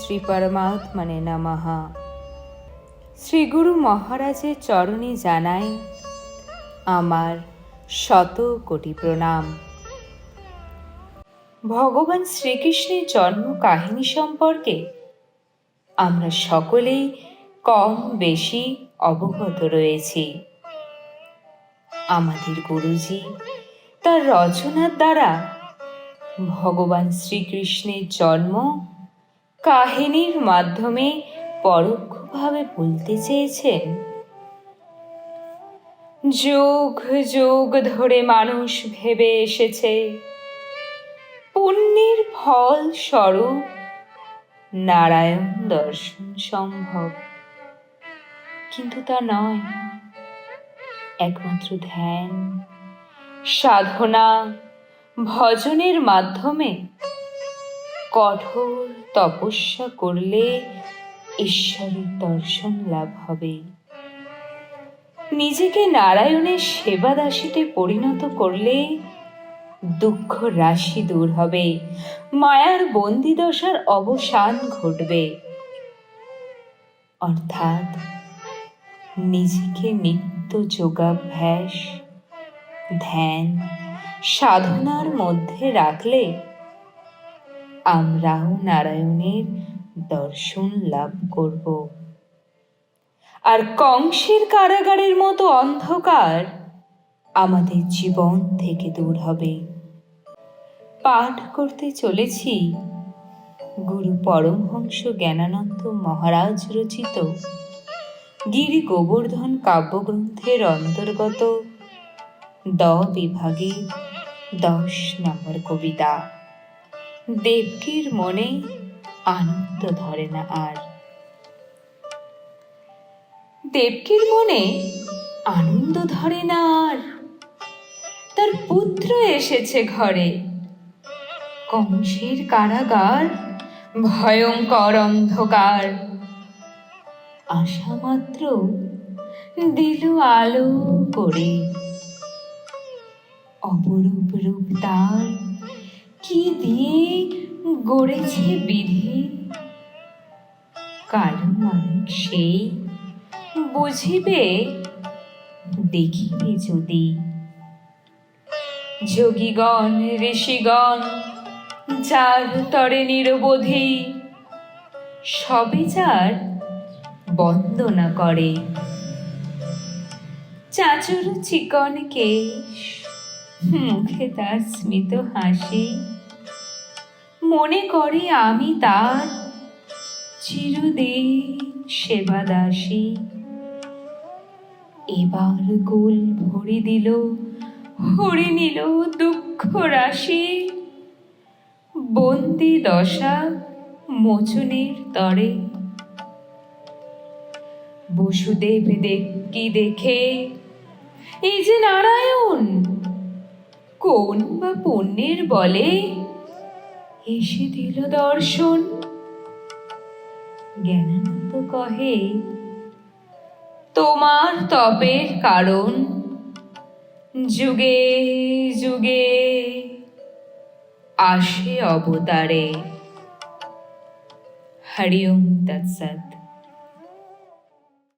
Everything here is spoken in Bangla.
শ্রী পরমাত্মনে নমঃ। শ্রী গুরু মহারাজের চরণে জানাই আমার শত কোটি প্রণাম। ভগবান শ্রীকৃষ্ণের জন্ম কাহিনী সম্পর্কে আমরা সকলেই কম বেশি অবগত রয়েছি। আমাদের গুরুজি তার রচনার দ্বারা ভগবান শ্রীকৃষ্ণের জন্ম কাহিনীর মাধ্যমে পরোক্ষভাবে বলতে চেয়েছেন। যুগ যুগ ধরে মানুষ ভেবে এসেছে, পুণ্যের ফল স্বরূপ নারায়ণ দর্শন সম্ভব। কিন্তু তা নয়, একমাত্র ধ্যান, সাধনা, ভজনের মাধ্যমে কঠোর তপস্যা করলে ঈশ্বরের দর্শন লাভ হবে। নিজেকে নারায়ণের সেবা দাসীতে পরিণত করলে দুঃখ রাশি দূর হবে। মায়ার বন্দিদশার অবসান ঘটবে। অর্থাৎ নিজেকে নিত্য যোগাভ্যাস, ধ্যান, সাধনার মধ্যে রাখলে আমরাও নারায়ণের দর্শন লাভ করব। আর কংসের কারাগারের মতো অন্ধকার আমাদের জীবন থেকে দূর হবে। পাঠ করতে চলেছি। গুরু পরমহংস জ্ঞানানন্দ মহারাজ রচিত। গিরি গোবর্ধন কাব্যগ্রন্থের অন্তর্গত দ বিভাগে দশ নম্বর কবিতা। দেবকীর মনে আনন্দ ধরে না আর। দেবকীর মনে আনন্দ ধরে না আর। তার পুত্র এসেছে ঘরে। কংসের কারাগার ভয়ঙ্কর অন্ধকার। আশা মাত্র দিল আলো করে। অপরূপ রূপ তার কি দিয়ে গড়েছে বিধি? কালো সেই বুঝিবে, দেখিবে যদি। যোগীগণ, ঋষিগণ, যার তরে নিরবধি, সবে যার বন্দনা করে। চাচুর চিকন মুখে তার স্মিত হাসি। মনে করে আমি তার চিরদিন সেবা দাসী এবার গোল ভরি দিল হরি নিল দুঃখ রাশি। বন্দি দশা মোচনের তরে। বসুদেব কি দেখে, এই যে নারায়ণ, কোন বা পুণ্যের বলে এসে দিল দর্শন। জ্ঞানানন্দ কহে তোমার তপের কারণ। যুগে যুগে আসে অবতারে। হরিওম তৎসৎ।